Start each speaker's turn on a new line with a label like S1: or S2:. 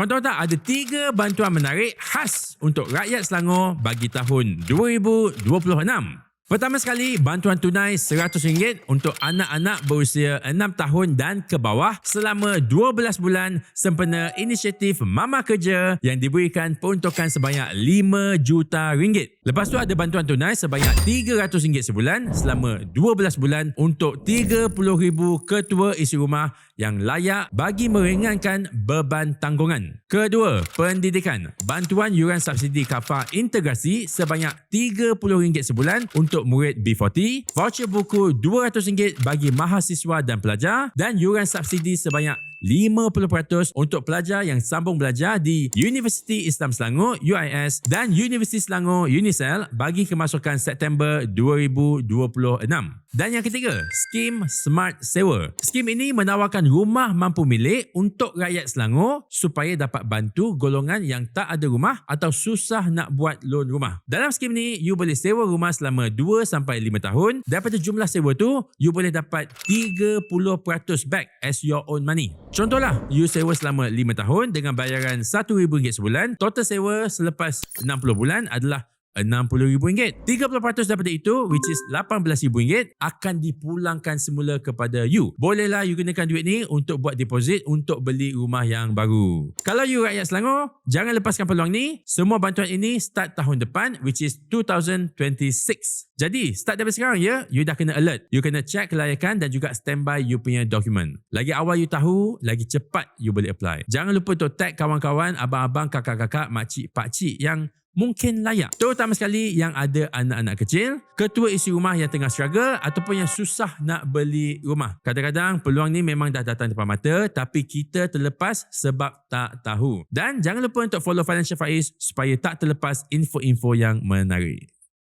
S1: Kau tahu tak ada tiga bantuan menarik khas untuk rakyat Selangor bagi tahun 2026. Pertama sekali, bantuan tunai RM100 untuk anak-anak berusia 6 tahun dan ke bawah selama 12 bulan sempena inisiatif Mama Kerja yang diberikan peruntukan sebanyak 5 juta ringgit. Lepas tu ada bantuan tunai sebanyak RM300 sebulan selama 12 bulan untuk 30,000 ketua isi rumah yang layak bagi meringankan beban tanggungan. Kedua, pendidikan. Bantuan yuran subsidi kafar integrasi sebanyak RM30 sebulan untuk murid B40, voucher buku RM200 bagi mahasiswa dan pelajar dan yuran subsidi sebanyak 50% untuk pelajar yang sambung belajar di Universiti Islam Selangor UIS dan Universiti Selangor Unicel bagi kemasukan September 2026. Dan yang ketiga, skim Smart Sewa. Skim ini menawarkan rumah mampu milik untuk rakyat Selangor supaya dapat bantu golongan yang tak ada rumah atau susah nak buat loan rumah. Dalam skim ni, you boleh sewa rumah selama 2 sampai 5 tahun. Daripada jumlah sewa tu, you boleh dapat 30% back as your own money. Contohlah, you sewa selama 5 tahun dengan bayaran RM1,000 sebulan. Total sewa selepas 60 bulan adalah RM60,000. 30% daripada itu, which is RM18,000 akan dipulangkan semula kepada you. Bolehlah you gunakan duit ni untuk buat deposit untuk beli rumah yang baru. Kalau you rakyat Selangor, jangan lepaskan peluang ni. Semua bantuan ini start tahun depan, which is 2026. Jadi, start dari sekarang ya, you dah kena alert. You kena check kelayakan dan juga standby you punya dokumen. Lagi awal you tahu, lagi cepat you boleh apply. Jangan lupa untuk tag kawan-kawan, abang-abang, kakak-kakak, makcik, pakcik yang mungkin layak. Terutama sekali yang ada anak-anak kecil, ketua isi rumah yang tengah struggle ataupun yang susah nak beli rumah. Kadang-kadang peluang ni memang dah datang depan mata tapi kita terlepas sebab tak tahu. Dan jangan lupa untuk follow Financial Faiz supaya tak terlepas info-info yang menarik.